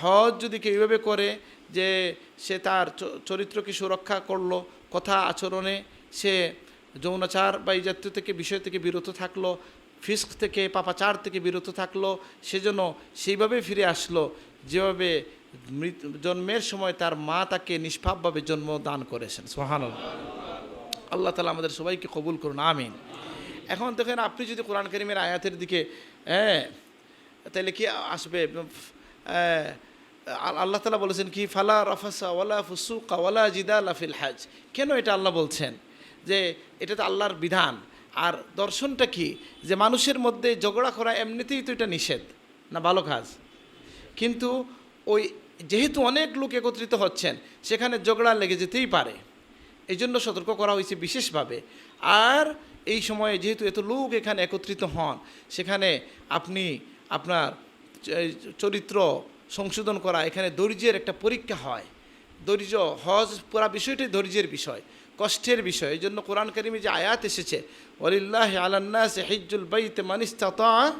হজ যদি কেউ এইভাবে করে যে সে তার চরিত্রকে সুরক্ষা করল, কথা আচরণে সে যৌনাচার বা এই জাতীয় থেকে বিষয় থেকে বিরত থাকল, ফিস্ক থেকে, পাপাচার থেকে বিরত থাকল সেজন্য সেইভাবে ফিরে আসলো, যেভাবে মৃত, জন্মের সময় তার মা তাকে নিষ্পাপভাবে জন্ম দান করেছেন। সোহান আল্লাহ তালা আমাদের সবাইকে কবুল করুন, আমিন। এখন দেখেন আপনি যদি কোরআন করিমের আয়াতের দিকে হ্যাঁ তাহলে কি আসবে? আল্লাহ তালা বলেছেন কি, ফালা রফাসা ওয়ালা ফুসুকা ওয়ালা জিদা লাফিল হাজ। কেন এটা আল্লাহ বলছেন? যে এটা তো আল্লাহর বিধান। আর দর্শনটা কি? যে মানুষের মধ্যে ঝগড়া করা এমনিতেই তো এটা নিষেধ, না ভালো কাজ? কিন্তু ওই যেহেতু অনেক লোক একত্রিত হচ্ছেন, সেখানে ঝগড়া লেগে যেতেই পারে। এই জন্য সতর্ক করা হয়েছে বিশেষভাবে। আর এই সময়ে যেহেতু এত লোক এখানে একত্রিত হন, সেখানে আপনি আপনার চরিত্র সংশোধন করা, এখানে ধৈর্যের একটা পরীক্ষা হয়। ধৈর্য হজ পুরা বিষয়টাই ধৈর্যের বিষয়, কষ্টের বিষয়। এই জন্য কোরআন কারিমে যে আয়াত এসেছে ওলিল্লাহ আলান্নাস হিজ্জুল বাইতে মানিস্তাতা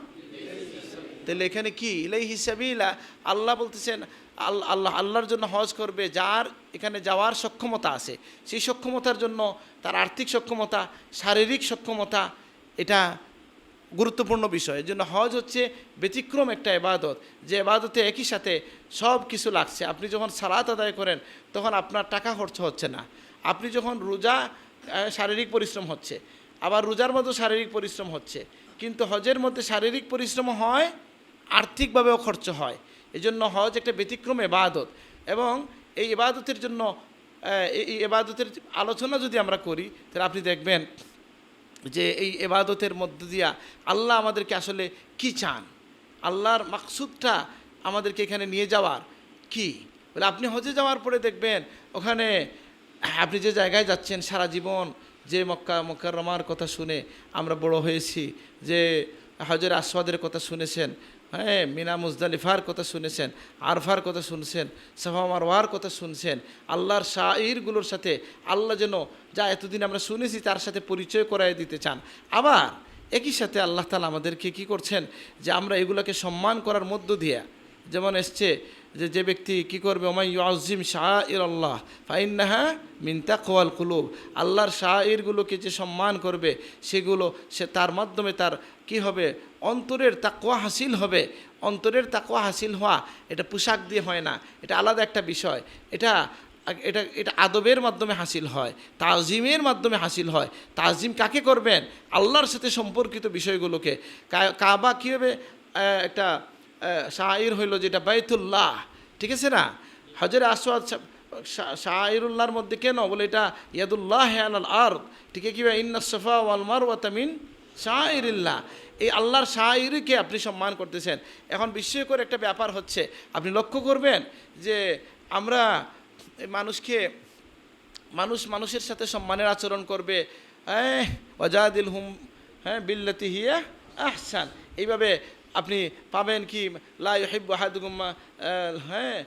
তাহলে এখানে কি? ইলাই হিসাবিলা আল্লাহ বলতেছেন, আল- আল্লাহ, আল্লাহর জন্য হজ করবে যার এখানে যাওয়ার সক্ষমতা আছে। সেই সক্ষমতার জন্য তার আর্থিক সক্ষমতা, শারীরিক সক্ষমতা, এটা গুরুত্বপূর্ণ বিষয়। এর জন্য হজ হচ্ছে ব্যতিক্রম একটা এবাদত যে এবাদতে একই সাথে সব কিছু লাগছে। আপনি যখন সালাত আদায় করেন, তখন আপনার টাকা খরচ হচ্ছে না। আপনি যখন রোজা শারীরিক পরিশ্রম হচ্ছে, আবার রোজার মতো শারীরিক পরিশ্রম হচ্ছে। কিন্তু হজের মধ্যে শারীরিক পরিশ্রম হয়, আর্থিকভাবেও খরচ হয়। এই জন্য হজ একটা ব্যতিক্রম এবাদত এবং এই এবাদতের জন্য এই এই এবাদতের আলোচনা যদি আমরা করি, তাহলে আপনি দেখবেন যে এই এবাদতের মধ্য দিয়া আল্লাহ আমাদেরকে আসলে কি চান? আল্লাহর মাকসুদটা আমাদেরকে এখানে নিয়ে যাওয়ার কি? বলে আপনি হজে যাওয়ার পরে দেখবেন ওখানে আপনি যে জায়গায় যাচ্ছেন সারা জীবন, যে মক্কা মক্কার রমার কথা শুনে আমরা বড় হয়েছি, যে হজের আস্বাদের কথা শুনেছেন হ্যাঁ মিনা মুজদালিফার কথা শুনেছেন, আরফার কথা শুনছেন, সাফা মারওয়ার কথা শুনছেন, আল্লাহর শাহরগুলোর সাথে আল্লাহ যেন যা এতদিন আমরা শুনেছি তার সাথে পরিচয় করাই দিতে চান। আবার একই সাথে আল্লাহ তালা আমাদেরকে কি করছেন যে আমরা এগুলোকে সম্মান করার মধ্য দিয়ে, যেমন এসছে যে যে ব্যক্তি কি করবে ওমাই শাহ ইর আল্লাহ ফাইন্নাহা মিনতা কোয়াল কুলুব। আল্লাহর শাহরগুলোকে যে সম্মান করবে, সেগুলো সে তার মাধ্যমে তার কি হবে? অন্তরের তাকোয়া হাসিল হবে। অন্তরের তাকোয়া হাসিল হওয়া, এটা পোশাক দিয়ে হয় না। এটা আলাদা একটা বিষয়। এটা এটা এটা আদবের মাধ্যমে হাসিল হয়, তাজিমের মাধ্যমে হাসিল হয়। তাজিম কাকে করবেন? আল্লাহর সাথে সম্পর্কিত বিষয়গুলোকে। কাবা কীভাবে একটা শাহির হইল যেটা বাইতুল্লাহ, ঠিক আছে না? হজরে আসওয়াদ শাহিরুল্লাহর মধ্যে কেন? বলে এটা ইয়াদুল্লাহ আল আর ঠিক আছে কীভাবে? ইন্না সফা ওয়াল মারওয়াতামিন শাহিরিল্লাহ এই আল্লাহর শাহিরকে আপনি সম্মান করতেছেন। এখন বিস্ময়কর একটা ব্যাপার হচ্ছে, আপনি লক্ষ্য করবেন যে আমরা মানুষকে, মানুষ মানুষের সাথে সম্মানের আচরণ করবে হ্যাঁ ওজাদিল হুম হ্যাঁ বিল্লাতি হিয়া আহসান। এইভাবে আপনি পাবেন কি লাই হাদুগুম্মা হ্যাঁ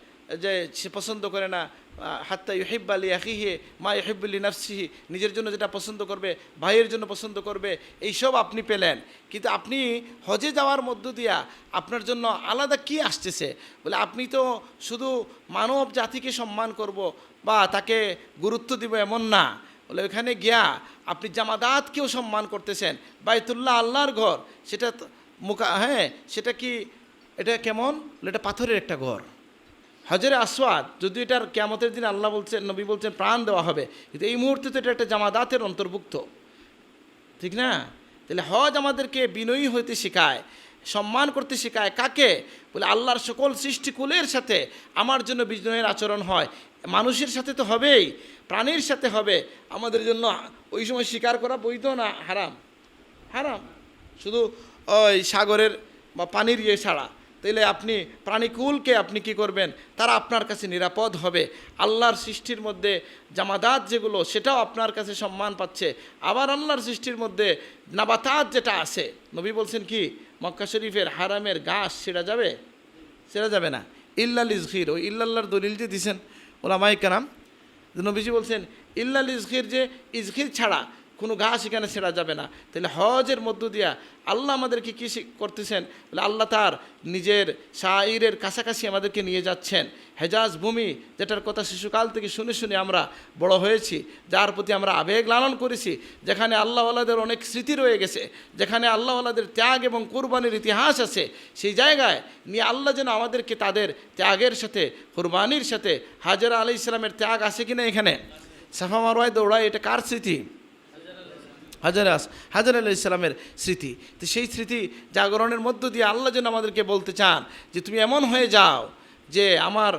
যে সে পছন্দ করে না। হাত্তা ইউহিব আলী আখিহে মা ইউহিবুল্লি নাফসিহি নিজের জন্য যেটা পছন্দ করবে, ভাইয়ের জন্য পছন্দ করবে, এইসব আপনি পেলেন। কিন্তু আপনি হজে যাওয়ার মধ্য দিয়া আপনার জন্য আলাদা কি আসতেছে? বলে আপনি তো শুধু মানব জাতিকে সম্মান করব বা তাকে গুরুত্ব দিব এমন না। বলে ওখানে গিয়া আপনি জামাদাতকেও সম্মান করতেছেন। বাইতুল্লাহ আল্লাহর ঘর, সেটা মুখা হ্যাঁ সেটা কি, এটা কেমন? এটা পাথরের একটা ঘর। হজরে আসওয়াদ, যদি এটার কেমতের দিন আল্লাহ বলছেন, নবী বলছেন, প্রাণ দেওয়া হবে, কিন্তু এই মুহূর্তে তো এটা একটা জামাদাতের অন্তর্ভুক্ত। ঠিক না? তাহলে হজ আমাদেরকে বিনয়ী হইতে শেখায়, সম্মান করতে শেখায় কাকে? বলে আল্লাহর সকল সৃষ্টিকুলের সাথে আমার জন্য বিজয়ের আচরণ হয়। মানুষের সাথে তো হবেই, প্রাণীর সাথে হবে। আমাদের জন্য ওই সময় স্বীকার করা বৈধ না হারাম? হারাম। শুধু ওই সাগরের বা পানির ইয়ে ছাড়া। তাইলে আপনি প্রাণীকুলকে আপনি কি করবেন? তারা আপনার কাছে নিরাপদ হবে। আল্লাহর সৃষ্টির মধ্যে জামাদাত যেগুলো, সেটাও আপনার কাছে সম্মান পাচ্ছে। আবার আল্লাহর সৃষ্টির মধ্যে নাবাতাত যেটা আছে, নবী বলছেন কি, মক্কা শরীফের হারামের ঘাস সেটা যাবে? সেটা যাবে না। ইল্লাল ইজহির ওই ইল্লাল্লাহর দলিল যে দিছেন ওলামাই যে নবীজি বলছেন, ইল্লাল ইজহির যে ইজহির ছাড়া কোনো ঘাস এখানে ছেড়া যাবে না। তাহলে হজের মধ্য দিয়া আল্লাহ আমাদেরকে কী করতেছেন? বলে আল্লাহ তার নিজের শাইরের কাছাকাছি আমাদেরকে নিয়ে যাচ্ছেন। হেজাজ ভূমি, যেটার কথা শিশুকাল থেকে শুনে শুনে আমরা বড় হয়েছি, যার প্রতি আমরা আবেগ লালন করেছি, যেখানে আল্লাহওয়ালাদের অনেক স্মৃতি রয়ে গেছে, যেখানে আল্লাহওয়ালাদের ত্যাগ এবং কোরবানির ইতিহাস আছে, সেই জায়গায় নিয়ে আল্লাহ যেন আমাদেরকে তাদের ত্যাগের সাথে, কোরবানির সাথে হাজারা আলি ইসলামের ত্যাগ আছে কিনা এখানে? সাফা মারোয়ায় দৌড়ায়, এটা কার স্মৃতি? হাজার আস হাজার আল্লাহ ইসলামের স্মৃতি। তো সেই স্মৃতি জাগরণের মধ্য দিয়ে আল্লাহ যেন আমাদেরকে বলতে চান যে, তুমি এমন হয়ে যাও যে আমার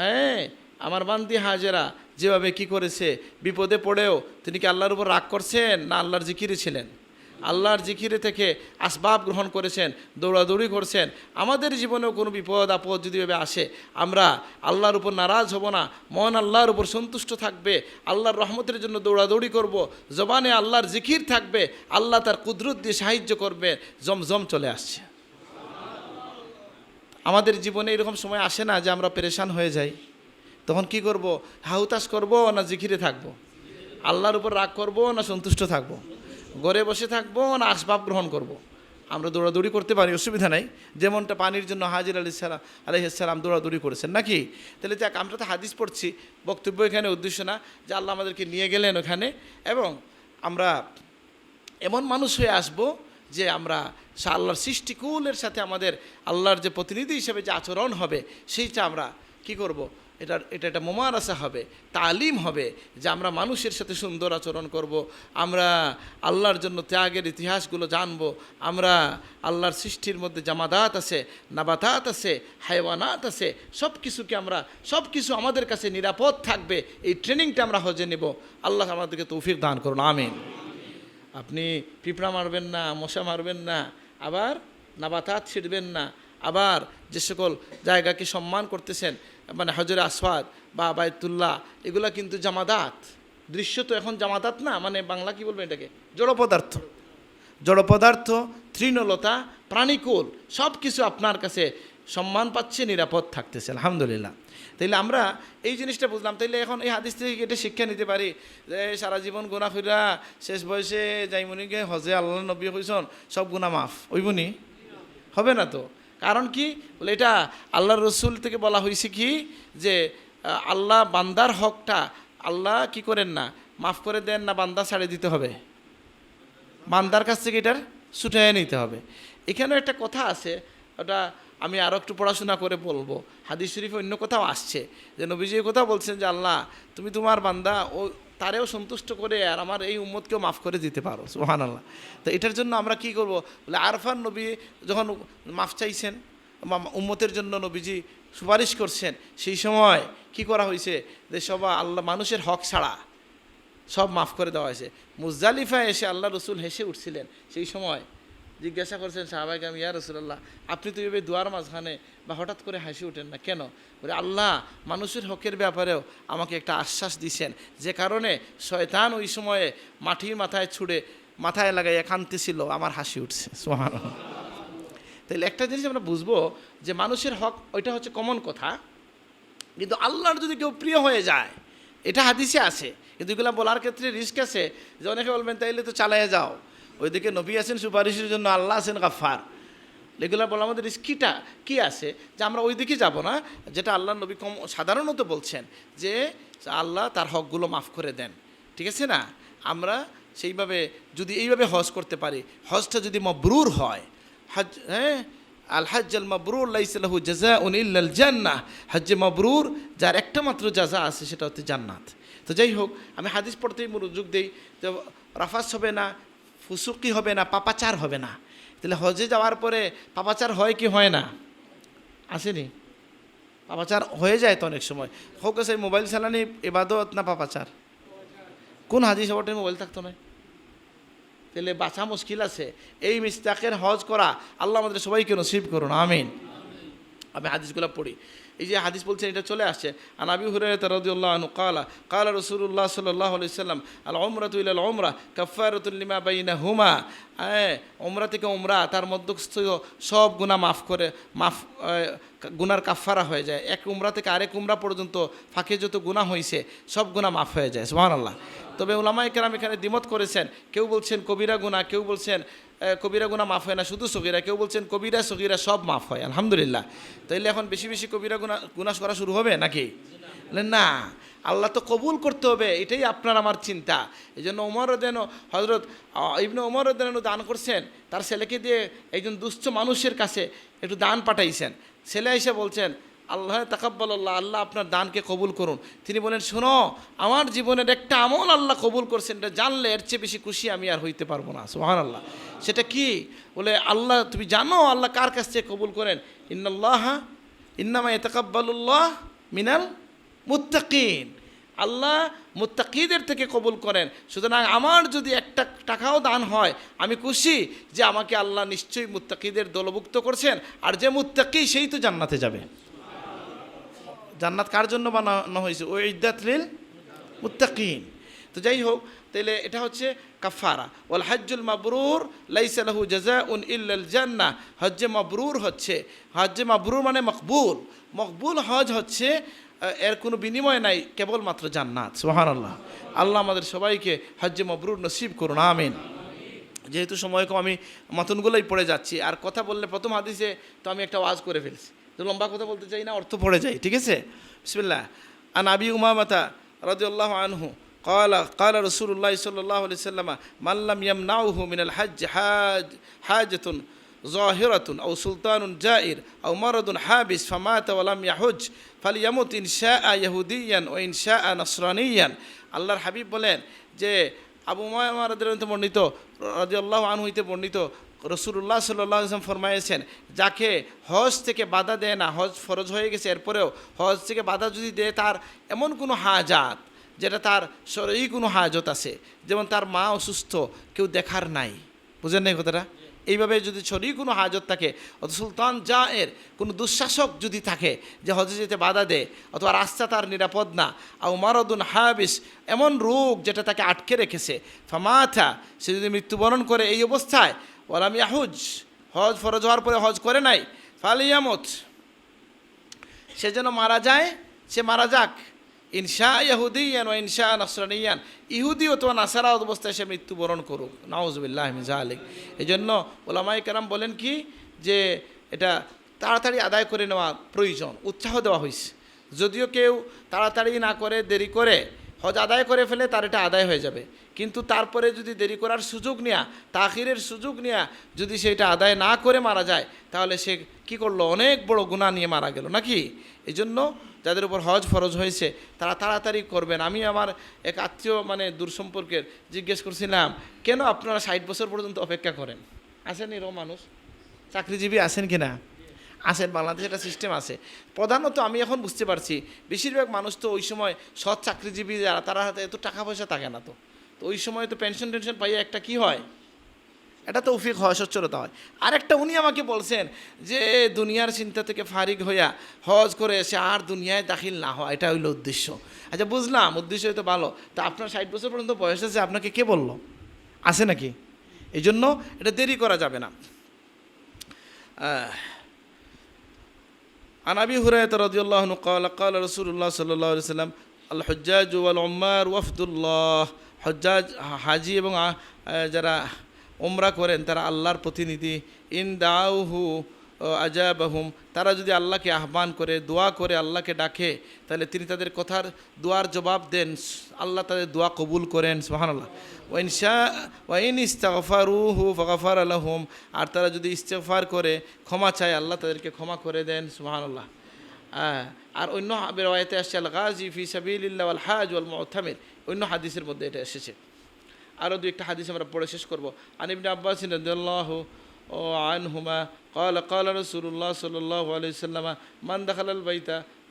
হ্যাঁ আমার বান্দি হাজেরা যেভাবে কি করেছে, বিপদে পড়েও তিনি কি আল্লাহর উপর রাগ করছেন না আল্লাহর জিকিরে ছিলেন? আল্লাহর জিকিরে থেকে আসবাব গ্রহণ করেছেন, দৌড়াদৌড়ি করছেন। আমাদের জীবনেও কোনো বিপদ, আপদ যদি এভাবে আসে, আমরা আল্লাহর উপর নারাজ হব না। মন আল্লাহর উপর সন্তুষ্ট থাকবে। আল্লাহর রহমতের জন্য দৌড়াদৌড়ি করব। জবানে আল্লাহর জিকির থাকবে। আল্লাহ তার কুদরত দিয়ে সাহায্য করবে জমজম চলে আসছে। আমাদের জীবনে এরকম সময় আসে না যে আমরা পেরেশান হয়ে যাই। তখন কি করব? হাউতাস করব না জিকিরে থাকব? আল্লাহর উপর রাগ করব না সন্তুষ্ট থাকব? ঘরে বসে থাকব, না আসবাব গ্রহণ করব। আমরা দৌড়াদৌড়ি করতে পারি, অসুবিধা নাই। যেমনটা পানির জন্য হাজির আলি সালাম আলহিসাল্লাম দৌড়াদৌড়ি করেছেন নাকি? তাহলে যাক, আমরা তো হাদিস পড়ছি, বক্তব্য এখানে উদ্দেশ্য না, যে আল্লাহ আমাদেরকে নিয়ে গেলেন ওখানে। এবং আমরা এমন মানুষ হয়ে আসব যে আমরা আল্লাহর সৃষ্টিকুলের সাথে আমাদের আল্লাহর যে প্রতিনিধি হিসেবে যে আচরণ হবে, সেইটা আমরা কি করব? এটা এটা একটা মোমারাসা হবে, তালিম হবে যে আমরা মানুষের সাথে সুন্দর আচরণ করব, আমরা আল্লাহর জন্য ত্যাগের ইতিহাসগুলো জানব, আমরা আল্লাহর সৃষ্টির মধ্যে জামাদাত আছে, নাবাতাত আছে হাইওয়ানাত আছে সব কিছুকে আমরা সব কিছু আমাদের কাছে নিরাপদ থাকবে, এই ট্রেনিংটা আমরা হজে নেব। আল্লাহ আমাদেরকে তৌফিক দান করুন, আমিন। আপনি পিঁপড়া মারবেন না, মশা মারবেন না, আবার নাবাতাত ছিঁড়বেন না, আবার যে সকল জায়গাকে সম্মান করতেছেন মানে হজরে আসওয়াদ, বা বায়তুল্লাহ এগুলা কিন্তু জামাদাত। দৃশ্য তো এখন জামাদাত না মানে বাংলা কি বলবেন এটাকে? জড় পদার্থ। জড় পদার্থ, তৃণলতা, প্রাণীকুল সব কিছু আপনার কাছে সম্মান পাচ্ছে, নিরাপদ থাকতেছে, আলহামদুলিল্লাহ। তাইলে আমরা এই জিনিসটা বুঝলাম। তাইলে এখন এই হাদিস থেকে এটা শিক্ষা নিতে পারি? যে সারা জীবন গুণা ফিরা শেষ বয়সে যাইমনিকে হজে আল্লাহ নবী হইছন সব গুণা মাফ ওইবনি হবে না তো? কারণ কি? বলে এটা আল্লাহ রসুল থেকে বলা হয়েছে কি? যে আল্লাহ বান্দার হকটা আল্লাহ কি করেন না? মাফ করে দেন না, বান্দা ছাড়ে দিতে হবে। বান্দার কাছ থেকে এটার ছুটাইয়ে নিতে হবে। এখানে একটা কথা আছে, ওটা আমি আরও একটু পড়াশোনা করে বলব। হাদিস শরীফে অন্য কোথাও আসছে যে, নবীজি এই কথা বলছেন যে, আল্লাহ, তুমি তোমার বান্দা ও তারেও সন্তুষ্ট করে আর আমার এই উম্মতকেও মাফ করে দিতে পারো সুহান আল্লাহ তো এটার জন্য আমরা কি করব? বলে আরফান নবী যখন মাফ চাইছেন উম্মতের জন্য নবীজি সুপারিশ করছেন, সেই সময় কি করা হয়েছে? যে সবা আল্লাহ, মানুষের হক ছাড়া সব মাফ করে দেওয়া হয়েছে। মুজালিফা এসে আল্লাহ রসুল হেসে উঠছিলেন, সেই সময় জিজ্ঞাসা করছেন, সাহাবাই গাম ইয়া রসুল্লাহ আপনি তো এভাবে দুয়ার মাঝখানে বা হঠাৎ করে হাসি ওঠেন না কেন? বলে, আল্লাহ মানুষের হকের ব্যাপারেও আমাকে একটা আশ্বাস দিছেন, যে কারণে শয়তান ওই সময়ে মাটির মাথায় ছুড়ে মাথায় লাগাইয়া কাঁদতেছিল, আমার হাসি উঠছে। সোহান তাহলে একটা জিনিস আমরা বুঝব যে মানুষের হক, ওইটা হচ্ছে কমন কথা, কিন্তু আল্লাহর যদি কেউ প্রিয় হয়ে যায়, এটা হাদিসে আছে, কিন্তু এগুলো বলার ক্ষেত্রে রিস্ক আছে, যে অনেকে বলবেন, তাইলে তো চালাইয়া যাও। ওইদিকে নবী আছেন সুপারিশের জন্য আল্লাহ আছেন গাফার এগুলো বলার আমাদের রিস্ক কি কী আছে? যে আমরা ওই দিকে যাব না, যেটা আল্লাহ নবী কম সাধারণত বলছেন যে আল্লাহ তার হকগুলো মাফ করে দেন। ঠিক আছে না? আমরা সেইভাবে যদি এইভাবে হজ করতে পারি, হজটা যদি মবরুর হয়, হজ হ্যাঁ? আল হজ আল মবরুর লাইসালাহু জাজা উন ইল্লাল জান্নাহ। হজ্জে মবরুর, যার একটা মাত্র জাজা আছে সেটা হচ্ছে জান্নাত। তো যাই হোক, আমি হাদিস পড়তেই মনোযোগ দিই যে রাফাস হবে না ফুসুকি হবে না, পাপাচার হবে না। তাহলে হজে যাওয়ার পরে পাপাচার হয় কি হয় না? আসেনি? পাপাচার হয়ে যায় তো অনেক সময়। হোক সেই মোবাইল চালানি এবাদত না পাপাচার? কোন হাদিস ওটা মোবাইল থাকতো না? তাহলে বাঁচা মুশকিল আছে। এই মিস্তাকের হজ করা আল্লাহ আমাদের সবাইকে নসিব করুন, আমিন। আমি হাদিসগুলো পড়ি। এই যে হাদিস বলছেন, এটা চলে আসছে। আন আবি হুরায়রা তারদুল্লাহ আনু কালা কালা রসুল্লাহ সাল্লাহ আলাইহি সাল্লাম আল উমরাতু ইলাল উমরা কাফফারাতুল লিমা বাইনাহুমা। হ্যাঁ উমরা থেকে উমরা, তার মধ্যস্থ সব গুনাহ মাফ করে, মাফ গুনার কাফারা হয়ে যায়। এক উমরা থেকে আরেক উমরা পর্যন্ত ফাঁকে যত গুণা হয়েছে সব গুণা মাফ হয়ে যায় সুহান আল্লাহ তবে ওলামাই কেরাম এখানে দ্বিমত করেছেন, কেউ বলছেন কবিরা গুণা কেউ বলছেন কবিরা গুণা মাফ হয় না, শুধু সগিরা, কেউ বলছেন কবিরা সগিরা সব মাফ হয়, আলহামদুলিল্লাহ। তাইলে এখন বেশি বেশি কবিরা গুণা গুণা করা শুরু হবে নাকি? না আল্লাহ তো কবুল করতে হবে, এটাই আপনার আমার চিন্তা। এই জন্য ওমর দেন হজরত ইবনে ওমর দেন দান করছেন, তার ছেলেকে দিয়ে একজন দুস্থ মানুষের কাছে একটু দান পাঠাইছেন। ছেলে এসে বলছেন, আল্লাহ তাকাব্বাল আল্লাহ আপনার দানকে কবুল করুন। তিনি বলেন শোনো, আমার জীবনের একটা আমল আল্লাহ কবুল করছেন, এটা জানলে এর চেয়ে বেশি খুশি আমি আর হইতে পারব না। সোহান আল্লাহ সেটা কি? বলে, আল্লাহ, তুমি জানো আল্লাহ কার কাছ থেকে কবুল করেন? ইন্নাল্লাহ, ইন্নামা এতাকাব্বালুল্লাহ মিনাল মুত্তাকিন। আল্লাহ মুত্তাকিদের থেকে কবুল করেন। সুতরাং আমার যদি একটা টাকাও দান হয়, আমি খুশি যে আমাকে আল্লাহ নিশ্চয়ই মুত্তাকিদের দলভুক্ত করছেন। আর যে মুত্তাকি, সেই তো জান্নাতে যাবে। জান্নাত কার জন্য বানানো হয়েছে? ওই ইদ্দাতলিল মুত্তাকিন। তো যাই হোক, তাহলে এটা হচ্ছে কাফারা ওয়াল হজ্জুল মাবরুর লাইসা লাহু জাযাউন ইল্লাল জান্নাহ হজ্জে মাবরুর হচ্ছে। হজ্জে মাবরুর মানে মকবুল। মকবুল হজ হচ্ছে এর কোনো বিনিময় নাই কেবলমাত্র জান্নাত সুবহানাল্লাহ আল্লাহ আমাদের সবাইকে হজ্জে মাবরুর নসিব করুন আমিন যেহেতু সময় কম আমি মতনগুলোই পড়ে যাচ্ছি আর কথা বললে প্রথম হাদিসে তো আমি একটা ওয়াজ করে ফেলছি তো লম্বা কথা বলতে চাই না অর্থ পড়ে যাই ঠিক আছে বিসমিল্লাহ আন আবি উমামাতা রাদিয়াল্লাহু আনহু قال قال رسول الله صلى الله عليه وسلم من لم يمنعه من الحج حاج حاجة জহিরাতুন আউ সুলতানুন জাইর আউ মরদুন হাবিস, ফামাত ওয়ালাম ইয়াহুজ ফাল ইয়ামুত ইনশা আ ইয়াহুদিয়ান ও ইনশা আ নসরানিয়ান। আল্লাহর হাবিব বলেন যে, আবু মারাদ বর্ণিত রাজি আল্লাহ আন হইতে বর্ণিত রসুল্লাহ সাল্লাহ আসলাম ফরমাইয়েছেন যাকে হজ থেকে বাধা দেয় না, হজ ফরজ হয়ে গেছে, এরপরেও হজ থেকে বাধা যদি দেয়, তার এমন কোনো হাজাত যেটা তার সরই কোনো হাজত আছে। যেমন তার মা অসুস্থ, কেউ দেখার নাই। বুঝেন নাই কথাটা? এইভাবে যদি শরীর কোনো হাজত থাকে অত সুলতান যা এর কোনো দুঃশাসক যদি থাকে, যে হজে যেতে বাধা দেয়, অথবা রাস্তা তার নিরাপদ না আর মারদুন হাবিস এমন রোগ যেটা তাকে আটকে রেখেছে, ফামাথা, সে যদি মৃত্যুবরণ করে এই অবস্থায় ওরাম ইয়াহুজ, হজ ফরজ হওয়ার পরে হজ করে নাই ফালিয়ামত সে যেন মারা যায়, সে মারা যাক। ইনশা ইহুদিয়ান ও ইনশা নসরানিয়ান। ইহুদি অথবা নাসারা অবস্থায় সে মৃত্যুবরণ করুক। নওয়াজবিল্লাহ মিজা আলিক এই জন্য ওলামাই কেরাম বলেন কি যে এটা তাড়াতাড়ি আদায় করে নেওয়া প্রয়োজন, উৎসাহ দেওয়া হয়েছে যদিও কেউ তাড়াতাড়ি না করে, দেরি করে, হজ আদায় করে ফেলে তার এটা আদায় হয়ে যাবে। কিন্তু তারপরে যদি দেরি করার সুযোগ নেয়া, তাখিরের সুযোগ নেয়া, যদি সেটা আদায় না করে মারা যায়, তাহলে সে কি করল? অনেক বড় গুণা নিয়ে মারা গেল, নাকি? এই জন্য যাদের উপর হজ ফরজ হয়েছে, তারা তাড়াতাড়ি করবেন। আমি আমার এক আত্মীয় মানে দূর সম্পর্কের, জিজ্ঞেস করছিলাম, কেন আপনারা ষাট বছর পর্যন্ত অপেক্ষা করেন? আসেন এরকম মানুষ। চাকরিজীবী আছেন কি না? আছেন বাংলাদেশে একটা সিস্টেম আছে। প্রধানত আমি এখন বুঝতে পারছি, বেশিরভাগ মানুষ তো ওই সময় সৎ চাকরিজীবী, যারা, তারা হাতে এত টাকা পয়সা থাকে না তো। তো ওই সময় তো পেনশন টেনশন পাইয়ে একটা কি হয়? এটা তো উফিক হয় সচ্ছলতা হয় আরেকটা উনি আমাকে বলছেন যে দুনিয়ার চিন্তা থেকে ফারিক হইয়া হজ করে এসে আর দুনিয়ায় দাখিল না হওয়া এটা হইলো উদ্দেশ্য আচ্ছা বুঝলাম উদ্দেশ্য হয়তো ভালো তা আপনার ষাট বছর পর্যন্ত বয়স আছে আপনাকে কে বললো আছে নাকি এই জন্য এটা দেরি করা যাবে না আহ, عن ابي هريره رضي الله عنه قال قال رسول الله صلى الله عليه وسلم الحجاج والعمار وفد الله হজ্জাজ হাজি এবং আ, আ, যারা ওমরা করেন তারা আল্লাহর প্রতিনিধি। ইন দাউহু আজাবাহুম তারা যদি আল্লাহকে আহ্বান করে দোয়া করে আল্লাহকে ডাকে তাহলে তিনি তাদের কথার দোয়ার জবাব দেন আল্লাহ তাদের দোয়া কবুল করেন সুবহানাল্লাহ। ওয়াইন শাহ ওয়াইন ইস্তাগফারুহু ফাগফার আলাহুম আর তারা যদি ইস্তেগফার করে ক্ষমা চায় আল্লাহ তাদেরকে ক্ষমা করে দেন সুবহানাল্লাহ। আহ, আর অন্য বেরওয়ায়তে আসছে আল গাজি ফি সাবিলিল্লাহ আল হাজ ওয়াল মুতামির অন্য হাদিসের মধ্যে এটা এসেছে। আরও দু একটা হাদিস আমরা পড়ে শেষ করবো আন ইবনে আব্বাস রাদিয়াল্লাহু ও আনহুমা قال قال رسول الله صلى الله عليه وسلم من دخل البيت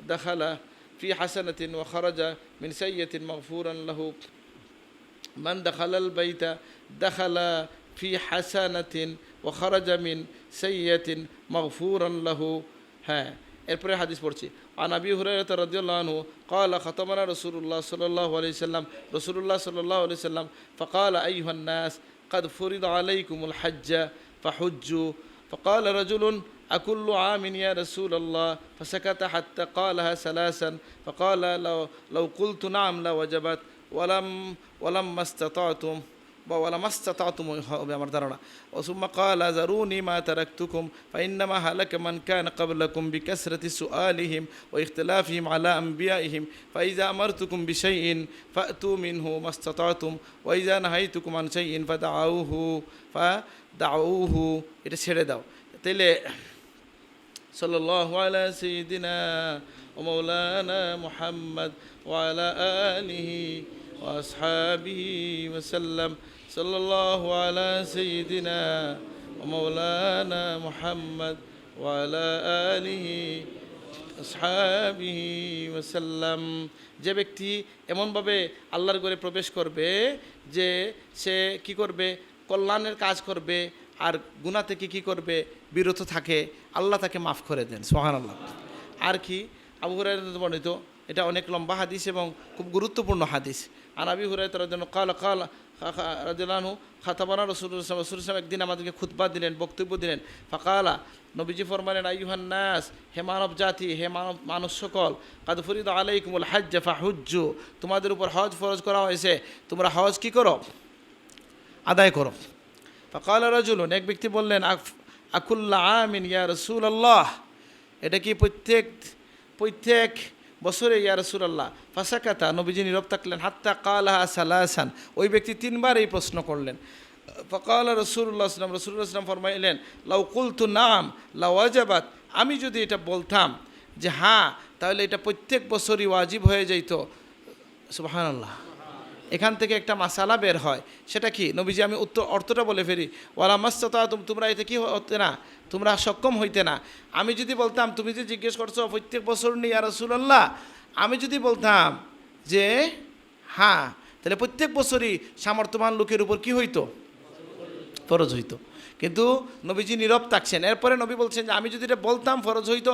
دخل في حسنة وخرج من سيئة مغفورا له من دخل البيت دخل في حسنة وخرج من سيئة مغفورا له ها এরপরে হাদিস পড়ছি عن ابي هريره رضي الله عنه قال ختمنا رسول الله صلى الله عليه وسلم رسول الله صلى الله عليه وسلم فقال ايها الناس قد فرض عليكم الحج فحجوا فقال رجل أكل عام يا رسول الله فسكت حتى قالها ثلاثا فقال لو, لو قلت نعم لوجبت ولم ولما استطعتم বা ওয়ালা মাস্তা তাতুম হবে আমার ধারণা। ওসুম্মা কালা জারুনি মা তারাক তুকুম ফাইন্নামা হালাক মান কান কাবলাকুম বিকাসরাতি সুআলিহিম ও ইখতলাফিহিম আলা আম্বিয়াইহিম ফাইজা আমার তুকুম বিশাইন ফাতু মিনহু মাস্তা তাতুম ওয়াইজা নাহাই তুকুম আন শাইন ফা দাউহু ফা দাউহু, এটা ছেড়ে দাও। তাইলে সাল্লাল্লাহু আলা সাইয়্যিদিনা ও মাওলানা মুহাম্মদ ওয়া আলা আলিহি وأصحابه وسلم صلى الله على سيدنا ومولانا محمد وعلى آله আসহাবিহি ওয়াসাল্লাম যে ব্যক্তি এমনভাবে আল্লাহর ঘরে প্রবেশ করবে যে সে কি করবে কল্যাণের কাজ করবে আর গুণা থেকে কি করবে বিরত থাকে আল্লাহ তাকে মাফ করে দেন সোহান আল্লাহ আর কি আবু হুরায়রা বর্ণিত এটা অনেক লম্বা হাদিস এবং খুব গুরুত্বপূর্ণ হাদিস আর আবি হুরায় তার জন্য কাল কাল রাজু খাতাবানা রসুল রসুল ইসলাম একদিন আমাদেরকে খুতবা দিলেন, বক্তব্য দিলেন। ফাকালা নবীজি ফরমালেন আইহান নাস, হে মানব জাতি, হে মানব মানুষ সকল কাদ ফরিদ আলাইকুমুল হাজ্জ ফাহুজ্জু, তোমাদের উপর হজ ফরজ করা হয়েছে, তোমরা হজ কি করো? আদায় করো। ফকাল রাজুলুন এক ব্যক্তি বললেন আক- আকুল্লা আমিন ইয়া রসুল আল্লাহ এটা কি প্রত্যেক প্রত্যেক বছরে, ইয়া রসুল আল্লাহ ফাঁসাকাতা, নবীজি নীরব থাকলেন, হাত্তা কালাহা সালাহসান ওই ব্যক্তি তিনবার এই প্রশ্ন করলেন। ফকাল রসুল্লাহ আসলাম রসুল্লাহ আসলাম ফরমাইলেন, লাউ কুলতু নাম, লাউ আজাবাত। আমি যদি এটা বলতাম যে হ্যাঁ তাহলে এটা প্রত্যেক বছরই ওয়াজিব হয়ে যাইত। সুবাহান্লাহ এখান থেকে একটা মাসালা বের হয়। সেটা কি? নবীজি, আমি উত্তর অর্থটা বলে ফেরি ওয়ালা মাস্তা তোমরা এতে কি হতে না? তোমরা সক্ষম হইতে না। আমি যদি বলতাম, তুমি যে জিজ্ঞেস করছ, প্রত্যেক বছর নেই আর রসুল্লাহ আমি যদি বলতাম যে হ্যাঁ তাহলে প্রত্যেক বছরই সামর্থ্যবান লোকের উপর কি হইতো? ফরজ হইতো। কিন্তু নবীজি নীরব থাকছেন। এরপরে নবী বলছেন যে, আমি যদি এটা বলতাম ফরজ হইতো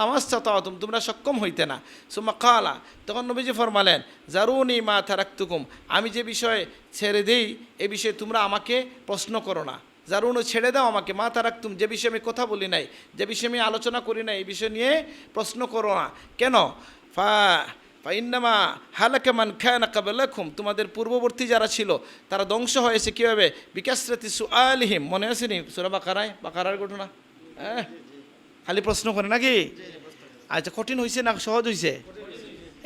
নামাজ চাতাওয়াতুম তোমরা সক্ষম হইতে না। সুম্মা কালা তখন নবীজি ফরমালেন, জারুনি মা থারাক্তুকুম আমি যে বিষয়ে ছেড়ে দেই, এ বিষয়ে তোমরা আমাকে প্রশ্ন করো না। জারুনও ছেড়ে দাও আমাকে, মা তারাক্তুম, যে বিষয়ে আমি কথা বলি নাই, যে বিষয়ে আমি আলোচনা করি নাই এই বিষয় নিয়ে প্রশ্ন করো না। কেন? ফা ফাইন্নামা হালাকা মান খানা কাবালাকুম, তোমাদের পূর্ববর্তী যারা ছিল, তারা ধ্বংস হয়েছে কীভাবে? বিকাশরাতি সুআলিহিম, মনে আছে নি সুরা বাকারায়? বাকারার ঘটনা? হ্যাঁ? খালি প্রশ্ন করে নাকি? আচ্ছা কঠিন হয়েছে না সহজ হয়েছে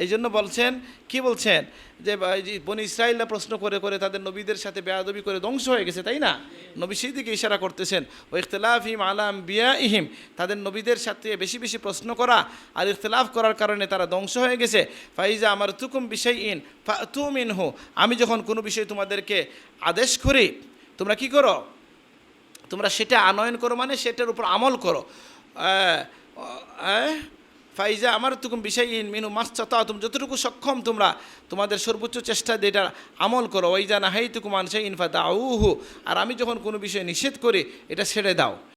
এই জন্য বলছেন, কি বলছেন? যে বনি ইসরায়েলরা প্রশ্ন করে করে তাদের নবীদের সাথে বেয়াদবি করে ধ্বংস হয়ে গেছে, তাই না? নবী সেই দিকে ইশারা করতেছেন ও ইখতলাফিম আলাম বিয়া ইহিম তাদের নবীদের সাথে বেশি বেশি প্রশ্ন করা আর ইখতলাফ করার কারণে তারা ধ্বংস হয়ে গেছে। ফাইজা আমার তুকুম বিষয় ইন তুম ইন হো আমি যখন কোনো বিষয় তোমাদেরকে আদেশ করি, তোমরা কি করো? তোমরা সেটা আনয়ন করো মানে সেটার উপর আমল করো। ফাইজা আমার তুকুম বিষয় ইন মিনু মাস তুমি যতটুকু সক্ষম তোমরা, তোমাদের সর্বোচ্চ চেষ্টা দিয়ে এটা আমল করো। ওই জানা হাই তুকুম আনসাই ইনফা দাউহু আর আমি যখন কোনো বিষয়ে নিষেধ করি, এটা ছেড়ে দাও।